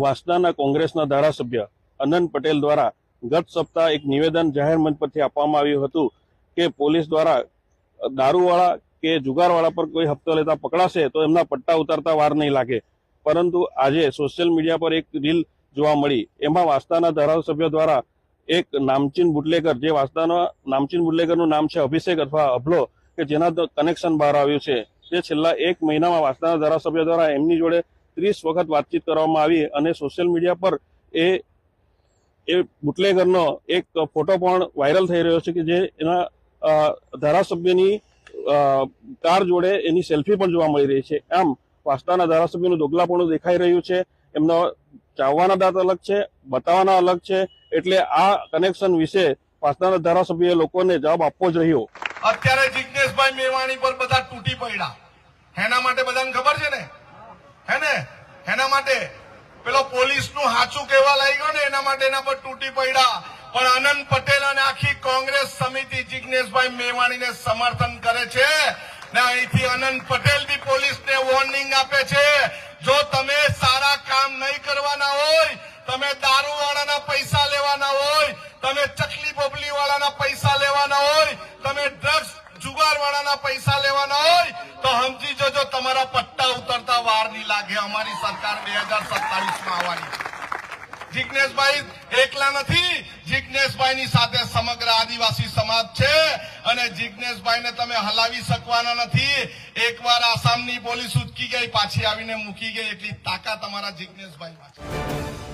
વાસદાના કોંગ્રેસના ધારાસભ્ય અનંત પટેલ દ્વારા ગત સપ્તાહ એક નિવેદન જાહેર મંચ પરથી આપવામાં આવ્યું હતું કે પોલીસ દ્વારા દારૂવાળા કે જુગારવાળા પર કોઈ હપ્તો લેતા પકડાશે તો એમના પટ્ટા ઉતારતા વાર નહીં લાગે. પરંતુ આજે સોશિયલ મીડિયા પર એક રીલ જોવા મળી. એમાં વાસદાના ધારાસભ્ય દ્વારા એક નામચીન બુટલેકર જે વાસદાના, નામચીન બુટલેકરનું નામ છે અભિષેક અથવા અભલો, કે જેના કનેક્શન બહાર આવ્યું છે. જે છેલ્લા એક મહિનામાં વાસદાના ધારાસભ્ય દ્વારા એમની જોડે ત્રીસ વખત વાતચીત કરવામાં આવી અને સોશિયલ મીડિયા પર એ એ બુટલેગરનો એક ફોટો પણ વાયરલ થઈ રહ્યો છે કે જે એના ધારાસભ્યની કાર જોડે એની સેલ્ફી પણ જોવા મળી રહી છે. આમ વાસ્તાના ધારાસભ્યનું દોગલાપણું દેખાઈ રહ્યું છે. એમનો ચાવવાના દાંત અલગ છે, બતાવવાના અલગ છે, એટલે આ કનેક્શન વિશે વાસ્તાના ધારાસભ્યએ લોકોને જવાબ આપવો જ રહ્યો. અત્યારે જિજ્ઞેશભાઈ મેવાણી પર બધા તૂટી પડ્યા. એના માટે બધાને ખબર છે ને હે ને એના માટે પોલીસ હાચું કહેવા લાગ્યો ને, એના માટે એના પર તૂટી પડ્યા. પણ અનંત પટેલ અને આખી કોંગ્રેસ સમિતિ જિજ્ઞેશભાઈ મેવાણીને સમર્થન કરે છે ને અહીંથી અનંત પટેલ બી પોલીસને વોર્નિંગ આપે છે. જો તમે સારા કામ નહીં કરવાના હોય, તમે દારૂવાળાના પૈસા લેવાના હોય, તમે ચકલી બોબલી વાળાના પૈસા લેવાના હોય, તમે ડ્રગ્સ જુગાર વાળાના પૈસા લેવાના હોય, તો સમજી જજો તમારા લાગે અમારી સરકાર બે હજાર સત્તાવીસમાં આવવાની. જિજ્ઞેશભાઈ એકલા નથી જિજ્ઞેશભાઈની સાથે સમગ્ર આદિવાસી સમાજ છે અને જિજ્ઞેશભાઈને તમે હલાવી શકવાના નથી. એકવાર આસામની પોલીસ ઉચકી ગઈ, પાછી આવીને મૂકી ગઈ, એટલી તાકાત અમારા જિજ્ઞેશભાઈમાં છે.